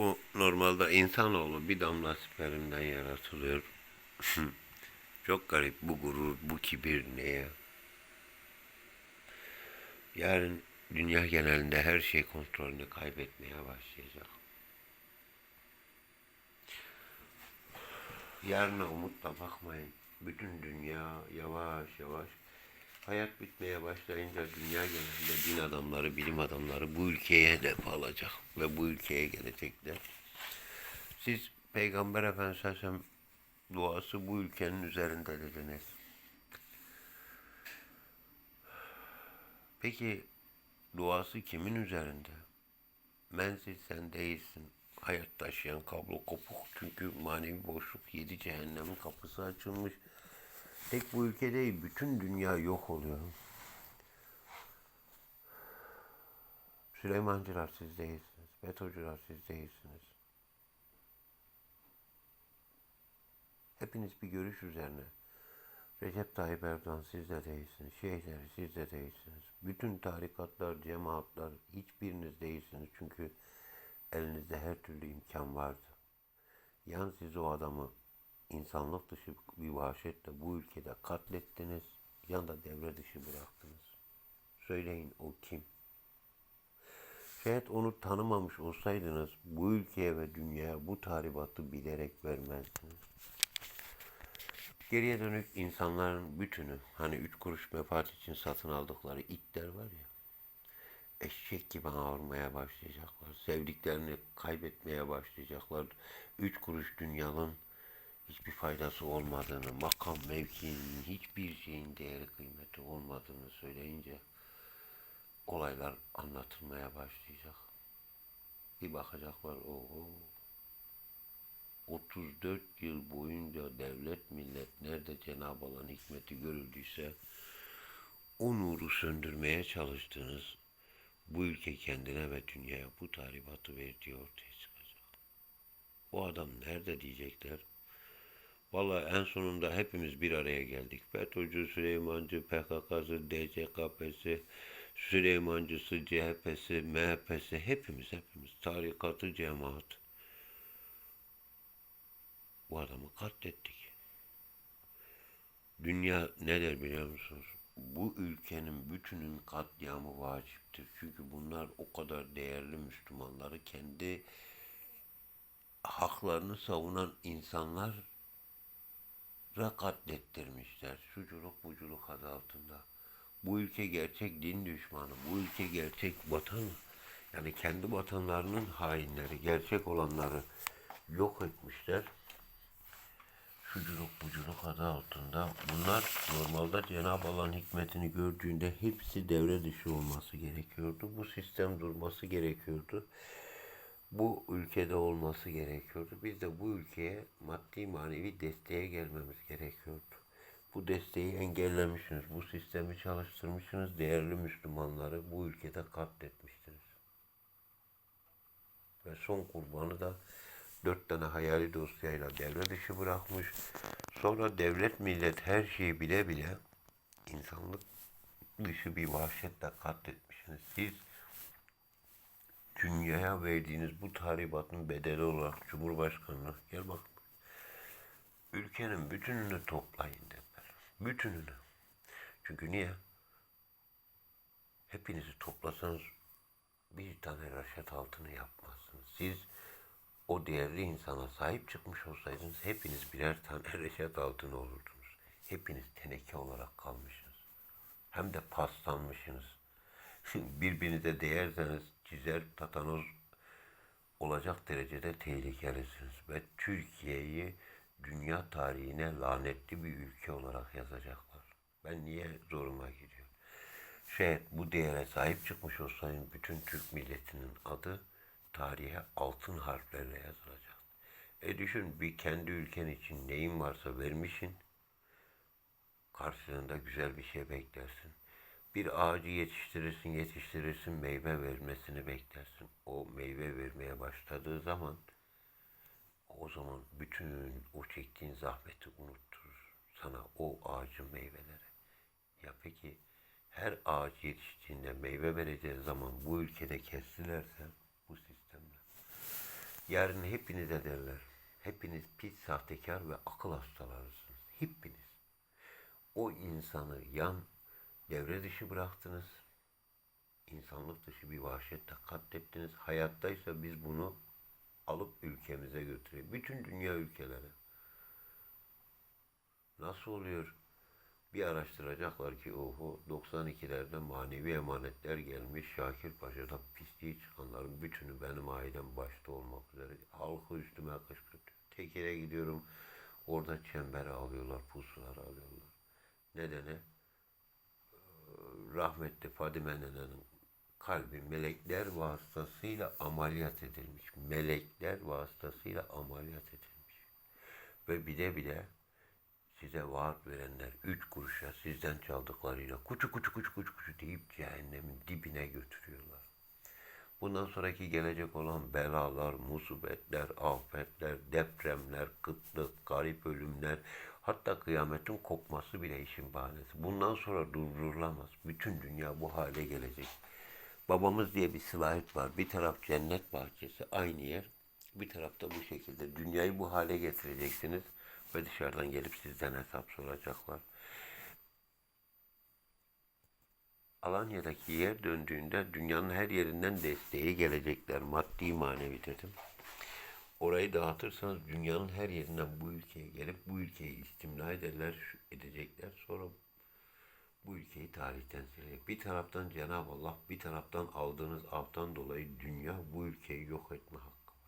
Bu normalde insanoğlu bir damla spermden yaratılıyor. Çok garip bu gurur, bu kibir neye? Yarın dünya genelinde her şey kontrolünü kaybetmeye başlayacak. Yarına umutla bakmayın. Bütün dünya yavaş yavaş hayat bitmeye başlayınca dünya genelinde din adamları, bilim adamları bu ülkeye hedef alacak ve bu ülkeye gelecekler. Siz Peygamber Efendimiz Aleyhisselam duası bu ülkenin üzerinde dediniz. Peki duası kimin üzerinde? Menzil sen değilsin. Hayat taşıyan kablo kopuk. Çünkü manevi boşluk yedi cehennemin kapısı açılmış. Tek bu ülke değil, bütün dünya yok oluyor. Süleymancılar siz değilsiniz. FETÖ'cüler siz değilsiniz. Hepiniz bir görüş üzerine. Recep Tayyip Erdoğan siz de değilsiniz. Şeyhler siz de değilsiniz. Bütün tarikatlar, cemaatler hiçbiriniz değilsiniz. Çünkü elinizde her türlü imkan vardı. Yan siz o adamı insanlık dışı bir vahşetle bu ülkede katlettiniz. Yan da devre dışı bıraktınız. Söyleyin o kim? Şayet onu tanımamış olsaydınız bu ülkeye ve dünyaya bu tahribatı bilerek vermezdiniz. Geriye dönük insanların bütünü, hani üç kuruş menfaat için satın aldıkları itler var ya, eşek gibi ağırmaya başlayacaklar. Sevdiklerini kaybetmeye başlayacaklar. Üç kuruş dünyanın hiçbir faydası olmadığını, makam mevkinin hiçbir şeyin değeri kıymeti olmadığını söyleyince olaylar anlatılmaya başlayacak. Bir bakacaklar o 34 yıl boyunca devlet millet nerede Cenab-ı Allah'ın hikmeti görüldüyse o nuru söndürmeye çalıştığınız bu ülke kendine ve dünyaya bu tahribatı verdiği ortaya çıkacak. O adam nerede diyecekler? Vallahi en sonunda hepimiz bir araya geldik. FETÖ'cü, Süleymancı, PKK'sı, DCKP'si, Süleymancısı, CHP'si, MHP'si hepimiz hepimiz tarikatı cemaat. Bu adamı katlettik. Dünya ne der biliyor musunuz? Bu ülkenin bütünün katliamı vaciptir. Çünkü bunlar o kadar değerli Müslümanları kendi haklarını savunan insanlar katlettirmişler. Şuculuk buculuk adı altında. Bu ülke gerçek din düşmanı. Bu ülke gerçek vatan. Yani kendi vatanlarının hainleri, gerçek olanları yok etmişler. Şuculuk buculuk adı altında. Bunlar normalde Cenab-ı Allah'ın hikmetini gördüğünde hepsi devre dışı olması gerekiyordu. Bu sistem durması gerekiyordu bu ülkede olması gerekiyordu. Biz de bu ülkeye maddi manevi desteğe gelmemiz gerekiyordu. Bu desteği engellemişsiniz. Bu sistemi çalıştırmışsınız. Değerli Müslümanları bu ülkede katletmişsiniz. Ve son kurbanı da dört tane hayali dosyayla devre dışı bırakmış. Sonra devlet millet her şeyi bile bile insanlık dışı bir vahşetle katletmişsiniz. Siz dünyaya verdiğiniz bu tahribatın bedeli olarak Cumhurbaşkanı'na gel bak ülkenin bütününü toplayın dediler. Bütününü. Çünkü niye? Hepinizi toplasanız bir tane raşet altını yapmazsınız. Siz o değerli insana sahip çıkmış olsaydınız hepiniz birer tane reşat altını olurdunuz. Hepiniz teneke olarak kalmışsınız. Hem de paslanmışsınız. Birbirinize değerseniz çizer tatanoz olacak derecede tehlikelisiniz ve Türkiye'yi dünya tarihine lanetli bir ülke olarak yazacaklar. Ben niye zoruma gidiyor? Şayet bu değere sahip çıkmış olsaydım bütün Türk milletinin adı tarihe altın harflerle yazılacak. E düşün bir kendi ülken için neyin varsa vermişsin, karşılığında güzel bir şey beklersin. Bir ağacı yetiştirirsin, yetiştirirsin, meyve vermesini beklersin. O meyve vermeye başladığı zaman o zaman bütün o çektiğin zahmeti unutturur sana o ağacın meyveleri. Ya peki her ağaç yetiştiğinde meyve vereceği zaman bu ülkede kestilerse bu sistemle Yarın hepinize derler. Hepiniz pis, sahtekar ve akıl hastalarısınız. Hepiniz. O insanı yan devre dışı bıraktınız. İnsanlık dışı bir vahşetle katlettiniz. Hayattaysa biz bunu alıp ülkemize götürüyor. Bütün dünya ülkeleri. Nasıl oluyor? Bir araştıracaklar ki oho 92'lerde manevi emanetler gelmiş. Şakir Paşa'da pisliği çıkanların bütünü benim ailem başta olmak üzere. Halkı üstüme kışkırtıyor. Tekere gidiyorum. Orada çembere alıyorlar, pusular alıyorlar. Nedeni rahmetli Fadime nenenin kalbi melekler vasıtasıyla ameliyat edilmiş. Melekler vasıtasıyla ameliyat edilmiş. Ve bile bile size vaat verenler üç kuruşa sizden çaldıklarıyla kuçu kuçu kuçu kuçu kuçu deyip cehennemin dibine götürüyorlar. Bundan sonraki gelecek olan belalar, musibetler, afetler, depremler, kıtlık, garip ölümler, hatta kıyametin kopması bile işin bahanesi. Bundan sonra durdurulamaz. Bütün dünya bu hale gelecek. Babamız diye bir sılahit var. Bir taraf cennet bahçesi, aynı yer. Bir tarafta bu şekilde. Dünyayı bu hale getireceksiniz ve dışarıdan gelip sizden hesap soracaklar. Alanya'daki yer döndüğünde dünyanın her yerinden desteği gelecekler. Maddi manevi dedim. Orayı dağıtırsanız dünyanın her yerinden bu ülkeye gelip bu ülkeyi istimla ederler, edecekler. Sonra bu ülkeyi tarihten silecek. Bir taraftan Cenab-ı Allah, bir taraftan aldığınız aftan dolayı dünya bu ülkeyi yok etme hakkı var.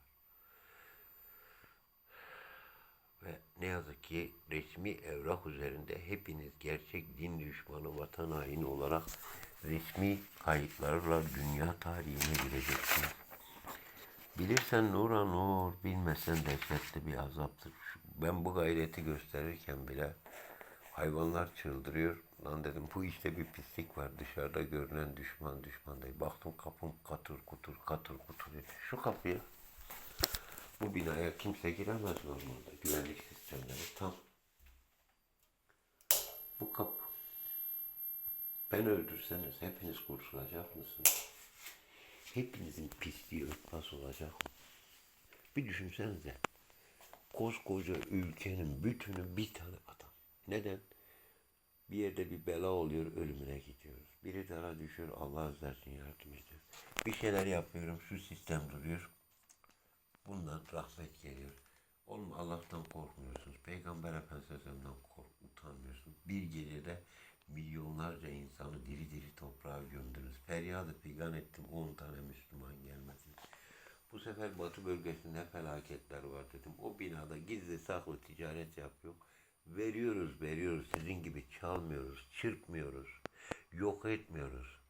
Ve ne yazık ki resmi evrak üzerinde hepiniz gerçek din düşmanı, vatan haini olarak resmi kayıtlarla dünya tarihine gireceksiniz. Bilirsen nura nur, bilmesen dehşetli bir azaptır. Ben bu gayreti gösterirken bile hayvanlar çıldırıyor. Lan dedim bu işte bir pislik var. Dışarıda görünen düşman düşman değil. Baktım kapım katır kutur katır kutur. Şu kapıya bu binaya kimse giremez normalde. Güvenlik sistemleri tam. Bu kapı. Ben öldürseniz hepiniz kurtulacak mısınız? Hepinizin pisliği örtbas olacak? Bir düşünsenize. Koskoca ülkenin bütünü bir tane adam. Neden? Bir yerde bir bela oluyor, ölümüne gidiyoruz. Biri dara düşüyor, Allah özlersin yardım ediyor. Bir şeyler yapıyorum, şu sistem duruyor. Bundan rahmet geliyor. Oğlum Allah'tan korkmuyorsunuz. Peygamber Efendimiz'den kork, utanmıyorsunuz. Bir gecede milyonlarca insanı diri diri toprağa gömdünüz. Feryadı figan ettim 10 tane Müslüman gelmedi. Bu sefer Batı bölgesinde felaketler var dedim. O binada gizli saklı ticaret yapıyor. Veriyoruz veriyoruz. Sizin gibi çalmıyoruz, çırpmıyoruz, yok etmiyoruz.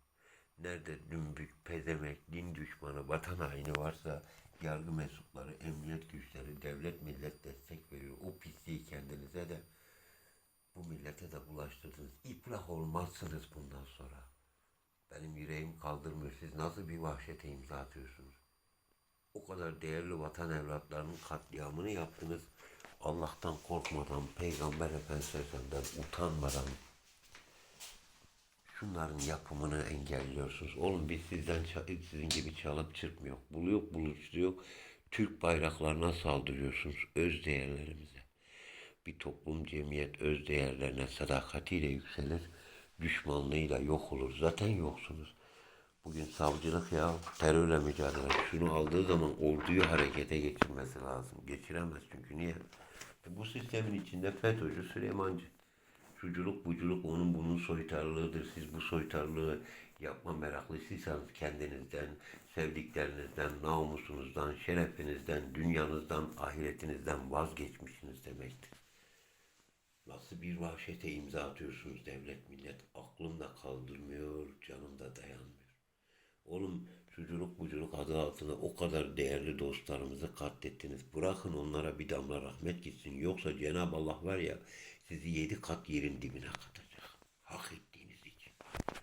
Nerede dümbük, pezemek, din düşmanı, vatan haini varsa yargı mensupları, emniyet güçleri, devlet millet destek veriyor. O pisliği kendinize de bu millete de bulaştırdınız. İflah olmazsınız bundan sonra. Benim yüreğim kaldırmıyor. Siz nasıl bir vahşete imza atıyorsunuz? O kadar değerli vatan evlatlarının katliamını yaptınız. Allah'tan korkmadan, Peygamber Efendimiz'den utanmadan şunların yapımını engelliyorsunuz. Oğlum biz sizden sizin gibi çalıp çırpmıyor. Buluyor, buluşturuyor. Türk bayraklarına saldırıyorsunuz. Öz değerlerimize. Bir toplum, cemiyet öz değerlerine sadakatiyle yükselir. Düşmanlığıyla yok olur. Zaten yoksunuz. Bugün savcılık ya terörle mücadele. Şunu aldığı zaman orduyu harekete geçirmesi lazım. Geçiremez çünkü niye? E bu sistemin içinde FETÖ'cü Süleymancı. Şuculuk buculuk onun bunun soytarlığıdır. Siz bu soytarlığı yapma meraklısıysanız kendinizden, sevdiklerinizden, namusunuzdan, şerefinizden, dünyanızdan, ahiretinizden vazgeçmişsiniz demektir. Nasıl bir vahşete imza atıyorsunuz devlet millet? Aklım da kaldırmıyor, canım da dayanmıyor. Oğlum suculuk buculuk adı altında o kadar değerli dostlarımızı katlettiniz. Bırakın onlara bir damla rahmet gitsin. Yoksa Cenab-ı Allah var ya sizi yedi kat yerin dibine katacak. Hak